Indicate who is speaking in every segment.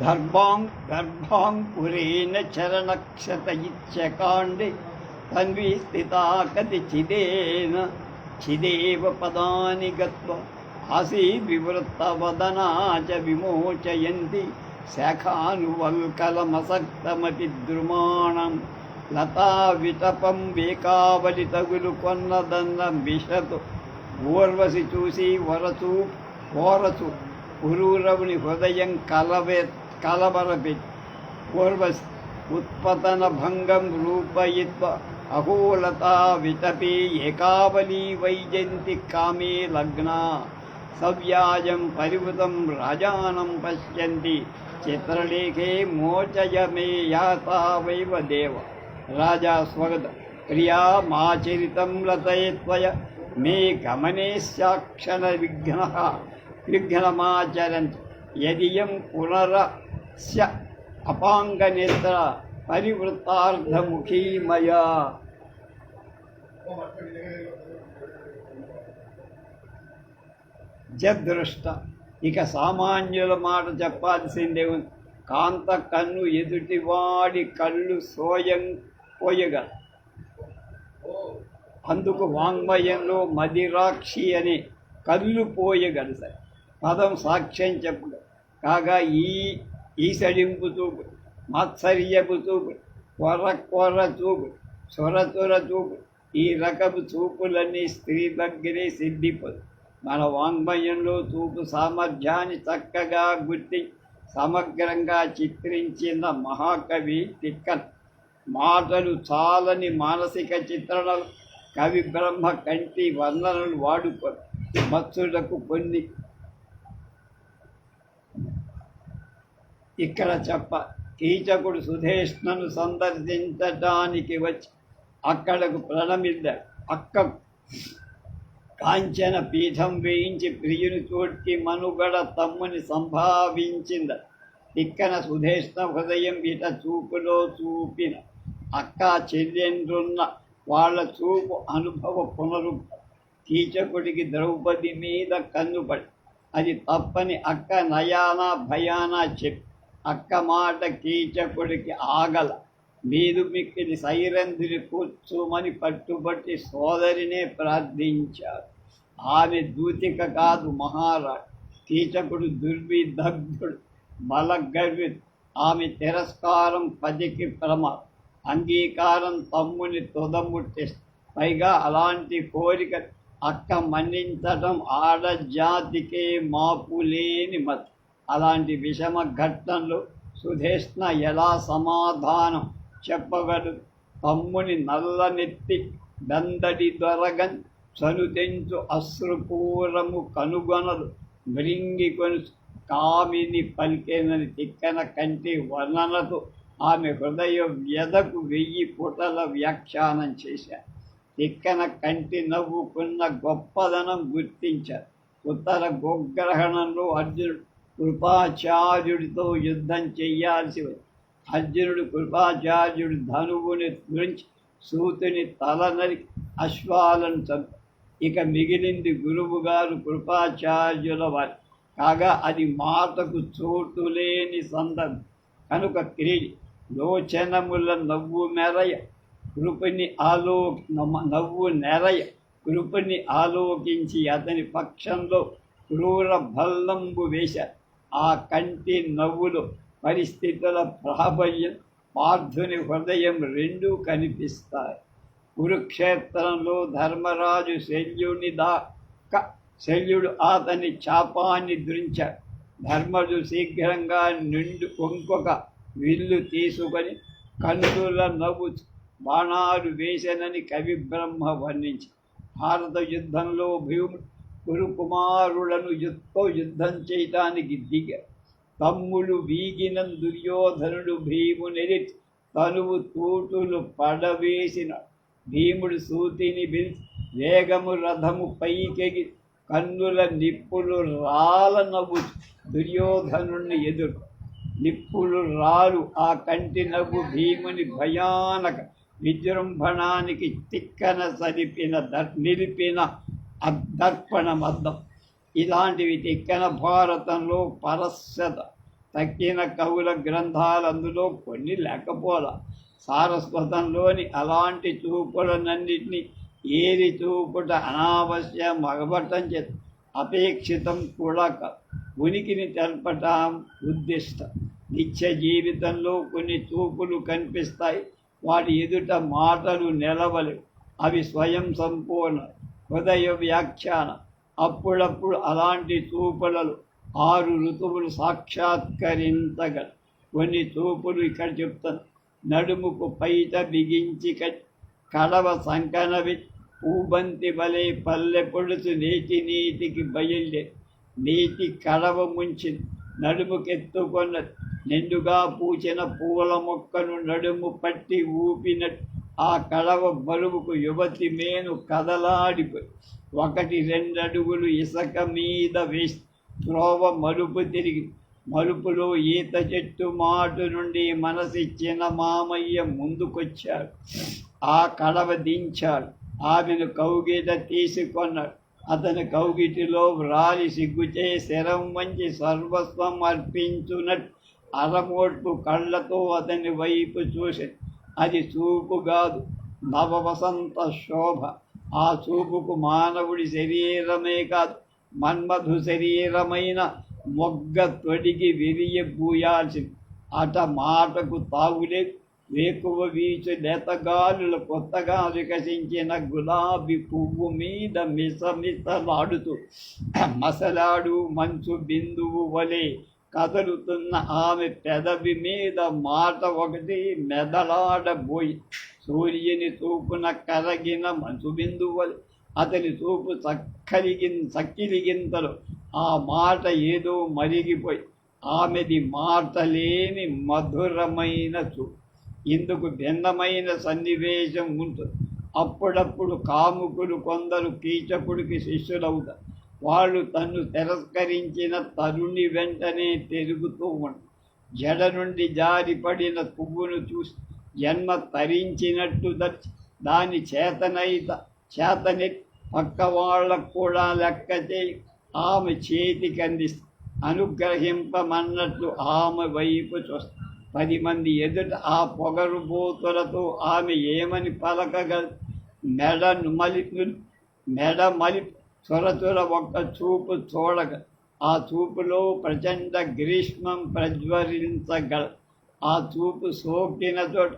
Speaker 1: దర్భాం గర్భాంకురేణ చరణక్షత ఇచ్చకాండే తన్వి స్థితా కదిచిదేన చిదేవ పదాని గత్వ ఆసీ వివృత్తవదనా చ విమోచయంతి శాఖానువల్కలమసక్తమతి ద్రుమాణం లతా విటపం వేకావలి తగులు కొన్నదన్న విషతు ఊర్వశి చూసి వరచు కోరచు పురూరవుని హృదయం కలవే కలబరపెట్టి పూర్వస్ ఉత్పతన భంగం రూపయిత్వ అహోలతా వితపే ఏకావలీ వైజంతి కామే లగ్న సవ్యాజం పరివృతం రాజానం పశ్యంతి చిత్రలేఖే మోచయ మే యాతావైవ దేవ. రాజా స్వగత. ప్రియా మాచరితం లతయత్వయ మే గమనే సాక్షణ విఘ్న. విఘ్నమాచరంతి. యదియం పునర పునరస్య అపాంగనేత్ర పరివృత్తార్థముఖీ మయా జదృష్ట ఇక సామాన్యుల మాట చెప్పాల్సిందే. కాంత కన్ను ఎదుటివాడి కళ్ళు సోయం పోయగల అందుకు వాంగ్మయంలో మదిరాక్షి అని కళ్ళు పోయగలదు సార్ పదం సాక్ష్యం చెప్పు కాగా ఈ ఈసడింపు చూపు మాత్సర్యపు చూపు కొర కొర చూపు చొర చొర చూపు ఈ రకపు చూపులన్నీ స్త్రీ దగ్గరే సిద్ధిపోదు మన వాంగ్మయంలో చూపు సామర్థ్యాన్ని చక్కగా గుర్తి సమగ్రంగా చిత్రించిన మహాకవి తిక్కన్. మాటలు చాలని మానసిక చిత్రణలు కవి బ్రహ్మ కంటి వర్ణనలు వాడుకో మత్సులకు కొన్ని ఇక్కడ చెప్ప కీచకుడు సుధేష్ణను సందర్శించటానికి వచ్చి అక్కడకు ప్రణమిద్దాడు అక్క కాంచన పీఠం వేయించి ప్రియుని తోటి మనుగడ తమ్ముని సంభావించింద. తిక్కన సుధేష్ణ హృదయం ఇట చూపులో చూపిన. అక్క చెల్లెండ్రున్న వాళ్ళ చూపు అనుభవ పునరు కీచకుడికి ద్రౌపది మీద కన్నుపడి. అది తప్పని అక్క నయానా భయానా చెప్పి అక్క మాట కీచకుడికి ఆగల. మీదు మిక్కిలి సైరంధ్రి కూర్చోమని పట్టుబట్టి సోదరినే ప్రార్థించారు. ఆమె దూతిక కాదు మహారాజ్ కీచకుడు దుర్విదగ్ధుడు బలగర్వి. ఆమె తిరస్కారం పదికి ప్రమ. అంగీకారం తమ్ముని తుదముట్టి. పైగా అలాంటి కోరిక అక్క మన్నించటం ఆడజాతికే మాపు లేని మత. అలాంటి విషమ ఘట్టంలో సుధేష్ణ ఎలా సమాధానం చెప్పగలదు? తమ్ముని నల్లనెత్తి దందడి దొరగన్ చనుతెంచు అశ్రుపూరము కనుగొనలు మృంగికొని కామిని పలికేనని తిక్కన కంటి వర్ణనతో ఆమె హృదయ వ్యధకు వెయ్యి పుటల వ్యాఖ్యానం చేశారు తిక్కన కంటి నవ్వుకున్న గొప్పదనం గుర్తించారు ఉత్తర గోగ్రహణంలో అర్జునుడు కృపాచార్యుడితో యుద్ధం చెయ్యాల్సి అర్జునుడు కృపాచార్యుడు ధనువుని గురించి సూతుని తల నరికి అశ్వాలను చంపి. ఇక మిగిలింది గురువు గారు కృపాచార్యుల వారి. కాగా అది మాటకు చోటు లేని సందర్భం. కనుక క్రీడి లోచనముల నవ్వు మెరయ. కృపని ఆలో నవ్వు నెరయ. కృపని ఆలోకించి అతని పక్షంలో క్రూర భల్లంబు వేశారు. ఆ కంటి నవ్వులు పరిస్థితుల ప్రాబల్యం పార్థుని హృదయం రెండూ కనిపిస్తాయి. కురుక్షేత్రంలో ధర్మరాజు శల్యుని దాక శల్యుడు అతని చాపాన్ని దృంచ ధర్మజు శీఘ్రంగా నిండు ఇంకొక విల్లు తీసుకొని కన్నుల నవ్వు బాణాలు వేసనని కవి బ్రహ్మ వర్ణించి భారత యుద్ధంలో భీముడు కురుకుమారులను యుద్ధ యుద్ధం చేయటానికి దిగ. తమ్ముడు వీగిన దుర్యోధనుడు భీముని తనువు తూటులు పడవేసిన. భీముడు సూతిని పిలిచి వేగము రథము పైకెగి కన్నుల నిప్పులు రాల నవ్వు దుర్యోధనుణ్ణి ఎదురు. నిప్పులు రాలు ఆ కంటి నవ్వు భీముని భయానక విజృంభణానికి తిక్కన సరిపిన ద నిలిపిన అదర్పణమద్దం ఇలాంటివి తిక్కన భారతంలో పరస్యత తక్కిన కవుల గ్రంథాలు అందులో కొన్ని లేకపోలా. సారస్వతంలోని అలాంటి చూపులనన్నింటినీ ఏరి చూపుట అనావశ్య మగబట్టం చేత అపేక్షితం కూడా ఉనికిని తెలపటం ఉద్దిష్టం. నిత్య జీవితంలో కొన్ని చూపులు కనిపిస్తాయి. వాటి ఎదుట మాటలు నిలవలేవు. అవి స్వయం సంపూర్ణ హృదయ వ్యాఖ్యాన. అప్పుడప్పుడు అలాంటి చూపులలో ఆరు ఋతువులు సాక్షాత్కరించగల కొన్ని చూపులు ఇక్కడ చెప్తాను నడుముకు పైట బిగించి కడవ సంకనవి పూబంతి వలె పల్లె పొడుచు నీటి నీటికి బయలుదే. నీటి కడవ ముంచి నడుముకెత్తుకొన్నది. నిండుగా పూచిన పూల మొక్కను నడుము పట్టి ఊపినట్టు ఆ కడవ బరువుకు యువతి మేను కదలాడిపోయి ఒకటి రెండడుగులు ఇసక మీద వేసి త్రోవ మలుపు తిరిగి మలుపులో ఈత చెట్టు మాటు నుండి మనసిచ్చిన మామయ్య ముందుకొచ్చాడు. ఆ కడవ దించాడు. ఆమెను కౌగిట తీసుకొన్నాడు. అతని కౌగిటిలో వ్రాలి సిగ్గుచే శరం వంచి సర్వస్వం అర్పించునట్టు అరమోట్పు కళ్ళతో అతని వైపు చూసి అది చూపు కాదు నవవసంత శోభ ఆ చూపుకు మానవుడి శరీరమే కాదు మన్మధు శరీరమైన మొగ్గ తొడిగి విరియబూయాల్సింది అట మాటకు తావులేదు వేకువ వీచు లేతగాలుల కొత్తగా వికసించిన గులాబీ పువ్వు మీద మిసమిసలాడుతూ మసలాడు మంచు బిందువు వలె కదులుతున్న ఆమె పెదవి మీద మాట ఒకటి మెదలాడబోయి సూర్యుని చూపున కరగిన మంచు బిందువు అతని చూపు చక్కలిగిన్ చక్కిలిగింతలు ఆ మాట ఏదో మరిగిపోయి ఆమెది మాటలేని మధురమైన చూపు ఇందుకు భిన్నమైన సన్నివేశం ఉంటుంది అప్పుడప్పుడు కాముకులు కొందరు కీచకుడికి శిష్యులవుతారు వాళ్ళు తన్ను తిరస్కరించిన తరుణి వెంటనే తిరుగుతూ ఉంటారు జడ నుండి జారిపడిన పువ్వును చూసి జన్మ తరించినట్టు దర్చి దాని చేతనైత చేతని పక్క వాళ్ళకు కూడా లెక్క చేయి. ఆమె చేతికి అందిస్తుంది అనుగ్రహింపమన్నట్లు ఆమె వైపు చూస్తుంది పది మంది ఎదుట ఆ పొగరు బూతులతో ఆమె ఏమని పలకగల మెడ మలి మెడ మలి చొరచొర ఒక్క చూపు చూడక ఆ చూపులో ప్రచండ గ్రీష్మం ప్రజ్వరించగల ఆ చూపు సోకిన చోట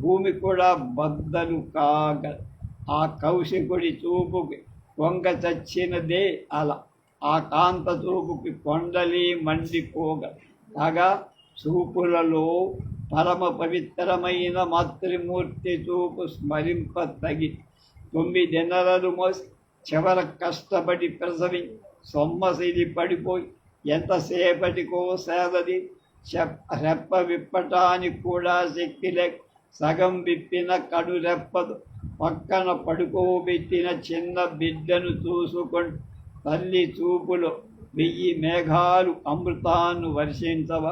Speaker 1: భూమి కూడా బద్దలు కాగ ఆ కౌశికుడి చూపుకి వంగ చచ్చినదే అలా. ఆ కాంత చూపుకి కొండలి మండిపోగ కాగా చూపులలో పరమ పవిత్రమైన మాతృమూర్తి చూపు స్మరింప తగి. తొమ్మిది నెలలు మోసి చివర కష్టపడి ప్రసవి సొమ్మసిరి పడిపోయి ఎంతసేపటికో సేదది. రెప్ప విప్పటానికి కూడా శక్తి లేక సగం విప్పిన కడు రెప్పదు. పక్కన పడుకోబెట్టిన చిన్న బిడ్డను చూసుకొని తల్లి చూపులో వెయ్యి మేఘాలు అమృతాన్ని వర్షించవ.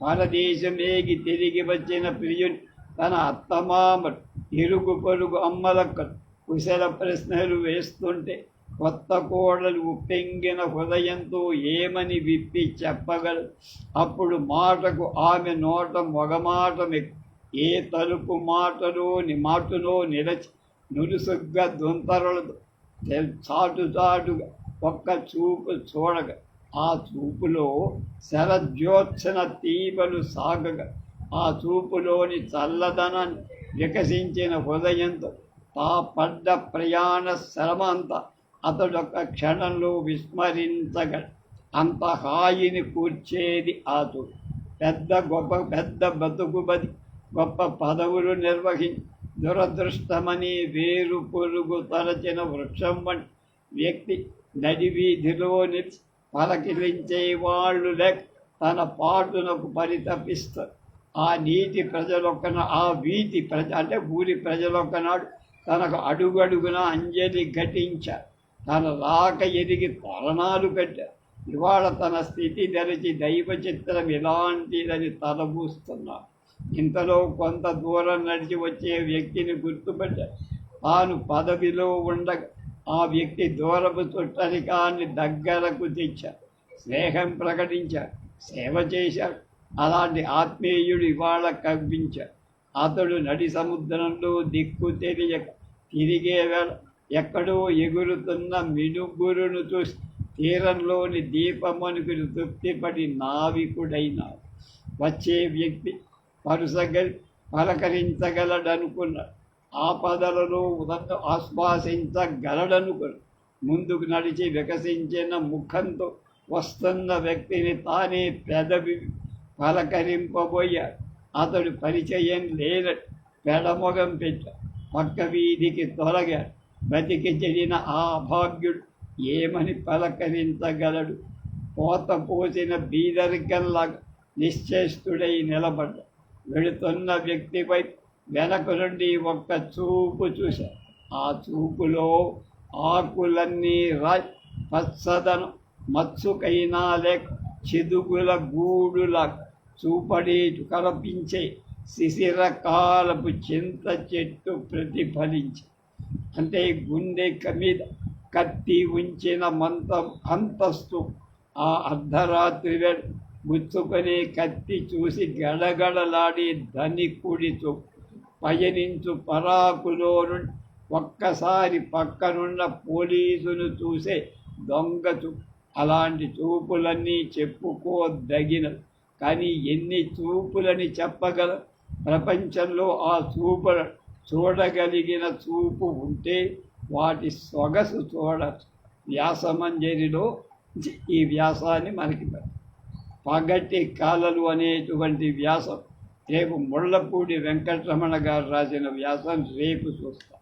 Speaker 1: పరదేశమేగి తిరిగి వచ్చిన ప్రియుని తన అత్తమామలు ఇరుగు పొరుగు అమ్మలకు కుశల ప్రశ్నలు వేస్తుంటే కొత్త కోడలు ఉప్పెంగిన హృదయంతో ఏమని విప్పి చెప్పగలరు అప్పుడు మాటకు ఆమె నోట మొగమాట ఏ తలుపు మాటలోని మాటలో నిలచి నురుసుగ్గా దుంతరలదు చాటు చాటుగా ఒక్క చూపు చూడగా. ఆ చూపులో శరజ్యోత్సన తీపలు సాగగా. ఆ చూపులోని చల్లదనాన్ని వికసించిన హృదయంతో తా పడ్డ ప్రయాణ శ్రమ అంతా. అతడొక క్షణంలో విస్మరించగ అంత హాయిని కూర్చేది ఆతు. పెద్ద గొప్ప పెద్ద బతుకుబది గొప్ప పదవులు నిర్వహి దురదృష్టమని వేరు పొరుగు తలచిన వృక్షం వంటి వ్యక్తి నడివీధిలో నిలిచి పలకిలించే వాళ్ళు లేక తన పాటునకు పరితపిస్తారు ఆ నీతి ప్రజలొక్కన ఆ వీధి ప్రజ అంటే ఊరి ప్రజలొక్కనాడు తనకు అడుగడుగున అంజలి ఘటించ. తన రాక ఎదిగి తరణాలు పెట్ట. ఇవాళ తన స్థితి తెరచి దైవ చిత్రం ఇలాంటిదని తలబూస్తున్నా ఇంతలో కొంత దూరం నడిచి వచ్చే వ్యక్తిని గుర్తుపెట్ట. తాను పదవిలో ఉండగా ఆ వ్యక్తి దూరపు చుట్టరికాన్ని దగ్గరకు తెచ్చారు స్నేహం ప్రకటించారు సేవ చేశాడు అలాంటి ఆత్మీయుడు ఇవాళ కవ్వించాడు అతడు నడి సముద్రంలో దిక్కు తెలియక తిరిగే ఎక్కడో ఎగురుతున్న మినుగురును చూసి తీరంలోని దీపమనుకుని తృప్తిపడి నావికుడైనాడు. వచ్చే వ్యక్తి పరుసగ పలకరించగలడనుకున్నాడు. ఆపదలలో ఉదంత ఆశ్వాసించగలడనుకున్నాడు. ముందుకు నడిచి వికసించిన ముఖంతో వస్తున్న వ్యక్తిని తానే పెదవి పలకరింపబోయాడు. అతడు పరిచయం లేన పెడమొగం పెట్టాడు పక్క వీధికి త్వరగా బతికి చెడిన ఆ భాగ్యుడు ఏమని పలకరించగలడు? పోత పోసిన బీదరికల్లాగా నిశ్చేష్టుడై నిలబడ్డ వెళుతున్న వ్యక్తిపై వెనక నుండి ఒక్క చూపు చూశా. ఆ చూపులో ఆకులన్నీ రా పచ్చదనం మత్సుకైనా లేక చిదుగుల గూడులా చూపడేటు కనిపించే శిశిర కాలపు చింత చెట్టు ప్రతిఫలించి. అంటే గుండె మీద కత్తి ఉంచిన మంత అంతస్తు ఆ అర్ధరాత్రి వేళ గుచ్చుకునే కత్తి చూసి గడగడలాడి ధనికుడితో పయనించు పరాకులో ఒక్కసారి పక్కనున్న పోలీసును చూసే దొంగచు అలాంటి చూపులన్నీ చెప్పుకోదగినవి. కానీ ఎన్ని చూపులని చెప్పగల ప్రపంచంలో ఆ చూపు చూడగలిగిన చూపు ఉంటే వాటి సొగసు చూడ వ్యాసమంజరిలో ఈ వ్యాసాన్ని మనకి పగటి కాలలు అనేటువంటి వ్యాసం రేపు ముళ్ళపూడి వెంకటరమణ గారు రాసిన వ్యాసం రేపు చూస్తాం.